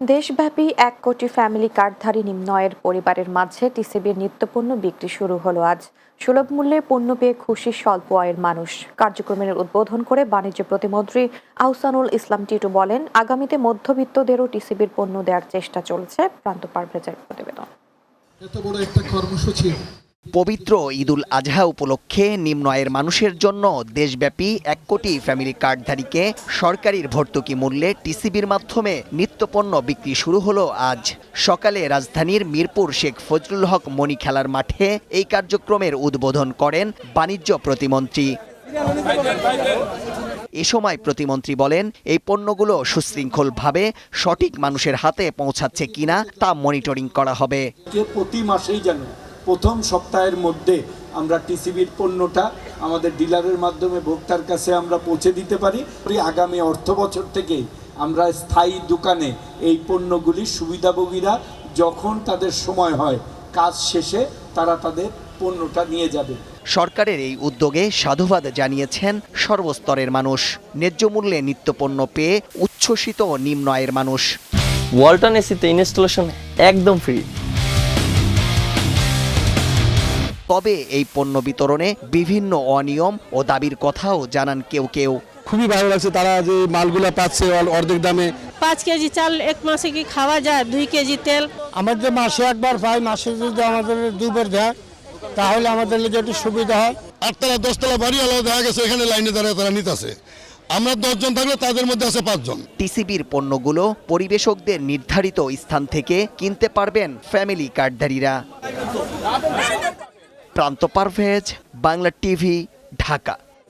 দেশব্যাপী এক কোটি ফ্যামিলি কার্ডধারী নিম্নয়ের পরিবারের মাঝে টিসিবির নিত্যপণ্য বিক্রি শুরু হলো আজ। সুলভ মূল্যে পণ্য পেয়ে খুশি স্বল্প আয়ের মানুষ। কার্যক্রমের উদ্বোধন করে বাণিজ্য প্রতিমন্ত্রী আহসানুল ইসলাম টিটু বলেন, আগামীতে মধ্যবিত্তদেরও টিসিবির পণ্য দেওয়ার চেষ্টা চলছে, প্রান্ত পারভেজের প্রতিবেদন। এত বড় একটা কর্মসূচি পবিত্র ঈদুল আজহা উপলক্ষে নিম্ন আয়ের মানুষের জন্য দেশব্যাপী এক কোটি ফ্যামিলি কার্ডধারীকে সরকারির ভর্তুকি মূল্যে টিসিবির মাধ্যমে নিত্যপণ্য বিক্রি শুরু হলো আজ। সকালে রাজধানীর মিরপুর শেখ ফজলুল হক মণি খেলার মাঠে এই কার্যক্রমের উদ্বোধন করেন বাণিজ্য প্রতিমন্ত্রী। এ সময় প্রতিমন্ত্রী বলেন, এই পণ্যগুলো সুশৃঙ্খলভাবে সঠিক মানুষের হাতে পৌঁছাচ্ছে কিনা তা মনিটরিং করা হবে। প্রতি মাসেই প্রথম সপ্তাহের মধ্যে আমরা টিসিবির পণ্যটা আমাদের ডিলারের মাধ্যমে ভোক্তার কাছে আমরা পৌঁছে দিতে পারি। আগামী অর্থ বছর থেকে আমরা স্থায়ী দোকানে এই পণ্যগুলি সুবিধাভোগীরা যখন তাদের সময় হয় কাজ শেষে তারা তাদের পণ্যটা নিয়ে যাবে। সরকারের এই উদ্যোগে সাধুবাদ জানিয়েছেন সর্বস্তরের মানুষ। ন্যায্য মূল্যে নিত্যপণ্য পেয়ে উচ্ছ্বসিত নিম্ন আয়ের মানুষ। ওয়ালটন এসিতে ইনস্টলেশন একদম ফ্রি। তবে এই পণ্য বিতরণে বিভিন্ন অনিয়ম ও দাবির কথাও জানান কেউ কেউ। খুবই ভালো লাগছে তারা যে মালগুলো পাচ্ছে অর- অর্ধেক দামে। পাঁচ কেজি চাল এক মাসে কি খাওয়া যায়? দুই কেজি তেল? আমাদের মাসে একবার পাই মাসে যদি আমাদের দুবার দেয় তাহলে আমাদের লিগে একটু সুবিধা হয়। আটতলা দশতলা বাড়ি আলাদা দেখা গেছে এখানে লাইনে দাঁড়িয়ে তারা নিতেছে। আমরা দশজন থাকলে তাদের মধ্যে আছে পাঁচজন। টিসিবির পণ্যগুলো পরিবেশকদের নির্ধারিত স্থান থেকে কিনতে পারবেন ফ্যামিলি কার্ডধারীরা। প্রান্ত পারভেজ বাংলা টিভি ঢাকা।